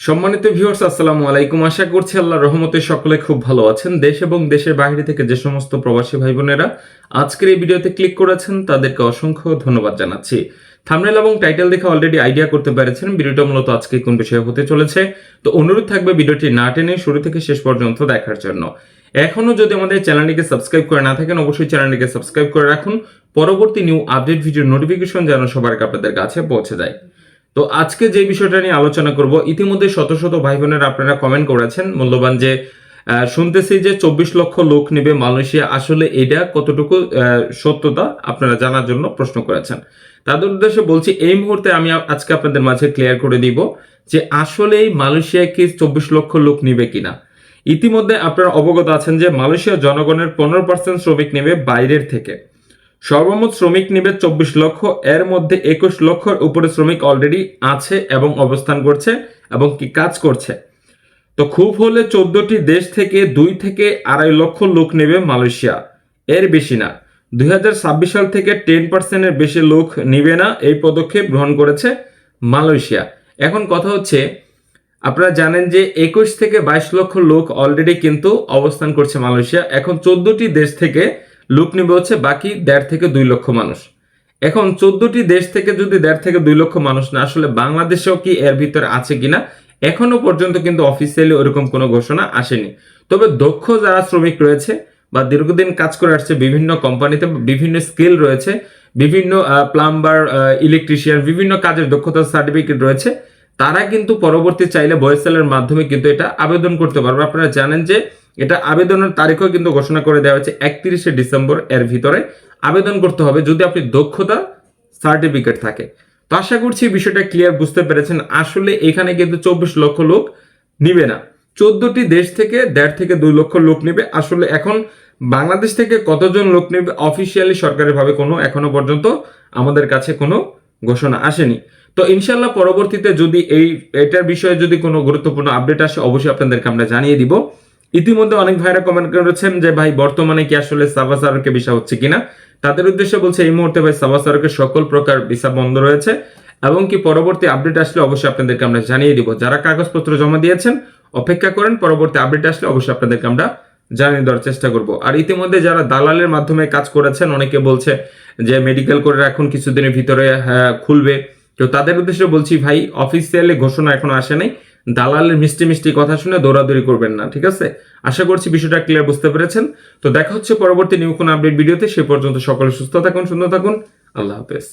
সম্মানিত ভিউয়ার্স আসসালামু আলাইকুম। আশা করছি আল্লাহ রহমতে সকলে খুব ভালো আছেন। দেশ এবং দেশের বাইরে থেকে যে সমস্ত প্রবাসী ভাই বোনেরা আজকের এই ভিডিওতে ক্লিক করেছেন, তাদেরকে অসংখ্য ধন্যবাদ জানাচ্ছি। থামনেল এবং টাইটেল দেখে অলরেডি আইডিয়া করতে পেরেছেন। ভিডিওটা মূলত আজকে কোন বিষয়ে হতে চলেছে। তো অনুরোধ থাকবে ভিডিওটি না টেনে শুরু থেকে শেষ পর্যন্ত দেখার জন্য। এখনও যদি আমাদের চ্যানেলটিকে সাবস্ক্রাইব করে না থাকেন, অবশ্যই চ্যানেলটিকে সাবস্ক্রাইব করে রাখুন। পরবর্তী নিউ আপডেট ভিডিওর নোটিফিকেশন যেন সবার আপনাদের কাছে পৌঁছে যায়। তো আজকে যে বিষয়টা নিয়ে আলোচনা করব, ইতিমধ্যে শত শত ভাই বোনেরা আপনারা কমেন্ট করেছেন, মূল্যবান যে শুনতেছি যে চব্বিশ লক্ষ লোক নেবে মালয়েশিয়া। আসলে এটা কতটুকু সত্যতা আপনারা জানার জন্য প্রশ্ন করেছেন। তাদের উদ্দেশ্যে বলছি, এই মুহূর্তে আমি আজকে আপনাদের মাঝে ক্লিয়ার করে দিব যে আসলেই মালয়েশিয়া কি চব্বিশ লক্ষ লোক নিবে কিনা। ইতিমধ্যে আপনারা অবগত আছেন যে মালয়েশিয়ার জনগণের পনেরো পার্সেন্ট শ্রমিক নেবে বাইরের থেকে। সর্বমোট শ্রমিক নিবে চব্বিশ লক্ষ, এর মধ্যে একুশ লক্ষর উপরে শ্রমিক অলরেডি আছে এবং অবস্থান করছে এবং কি কাজ করছে। তো খুব হলে চোদ্দটি দেশ থেকে দুই থেকে আড়াই লক্ষ লোক নেবে মালয়েশিয়া। এর বেশি না। দুই হাজার ছাব্বিশ সাল থেকে টেন পার্সেন্টের বেশি লোক নিবে না এই পদক্ষেপ গ্রহণ করেছে মালয়েশিয়া। এখন কথা হচ্ছে, আপনারা জানেন যে একুশ থেকে বাইশ লক্ষ লোক অলরেডি কিন্তু অবস্থান করছে মালয়েশিয়া। এখন চোদ্দটি দেশ থেকে লোক নেবে হচ্ছে বাকি দেড় থেকে দুই লক্ষ মানুষ। এখন চোদ্দটি দেশ থেকে যদি দেড় থেকে দুই লক্ষ মানুষ না, আসলে বাংলাদেশেও কি এর ভিতরে আছে কিনা? এখনও পর্যন্ত কিন্তু অফিসিয়ালি ওরকম কোনো ঘোষণা আসেনি। তবে দক্ষ যারা শ্রমিক রয়েছে বা দীর্ঘদিন কাজ করে আসছে বিভিন্ন কোম্পানিতে, বিভিন্ন স্কিল রয়েছে, বিভিন্ন প্লাম্বার ইলেকট্রিশিয়ান বিভিন্ন কাজের দক্ষতার সার্টিফিকেট রয়েছে, তারা কিন্তু পরবর্তী চাইলে ভয়েসেলের মাধ্যমে কিন্তু এটা আবেদন করতে পারবে। আপনারা জানেন যে এটা আবেদনের তারিখও কিন্তু ঘোষণা করে দেওয়া হয়েছে একত্রিশে ডিসেম্বর এর ভিতরে। আবেদন করতে হবে যদি আপনি দক্ষতা সার্টিফিকেট থাকে। তো আশা করছি বিষয়টা ক্লিয়ার বুঝতে পেরেছেন। আসলে এখানে কিন্তু চব্বিশ লক্ষ লোক নিবে না। চোদ্দটি দেশ থেকে দেড় থেকে দুই লক্ষ লোক নেবে। আসলে এখন বাংলাদেশ থেকে কতজন লোক নেবে অফিসিয়ালি সরকারিভাবে কোনো এখনও পর্যন্ত আমাদের কাছে কোনো ঘোষণা আসেনি। তো ইনশাল্লাহ পরবর্তীতে যদি এই, এটার বিষয়ে যদি কোনো গুরুত্বপূর্ণ আপডেট আসে, অবশ্যই আপনাদেরকে আমরা জানিয়ে দিব। ইতিমধ্যে অনেক ভাইরা কমেন্ট করেছেন যে ভাই বর্তমানে কি আসলে সাবাসারকে ভিসা হচ্ছে কিনা? তাদের উদ্দেশ্যে বলছে এই মুহূর্তে ভাই সাবাসারকে সকল প্রকার ভিসা বন্ধ রয়েছে এবং কি পরবর্তী আপডেট আসলে অবশ্যই আপনাদেরকে আমরা জানিয়ে দিব। যারা কাগজপত্র জমা দিয়েছেন অপেক্ষা করেন পরবর্তী আপডেট আসলে অবশ্যই আপনাদেরকে আমরা জানিয়ে দেওয়ার চেষ্টা করব। আর ইতিমধ্যে যারা দালালের মাধ্যমে কাজ করেছেন অনেকে বলছে যে মেডিকেল করে এখন কিছুদিনের ভিতরে হ্যাঁ, খুলবে। তো তাদের উদ্দেশ্যে বলছি ভাই অফিসিয়ালি ঘোষণা এখনও আসে নাই। দালালের মিষ্টি মিষ্টি কথা শুনে দৌড়াদৌড়ি করবেন না, ঠিক আছে? আশা করছি বিষয়টা ক্লিয়ার বুঝতে পেরেছেন। তো দেখা হচ্ছে পরবর্তী নিউ কোনো আপডেট ভিডিওতে, সে পর্যন্ত সকলে সুস্থ থাকুন, সুন্দর থাকুন। আল্লাহ হাফেজ।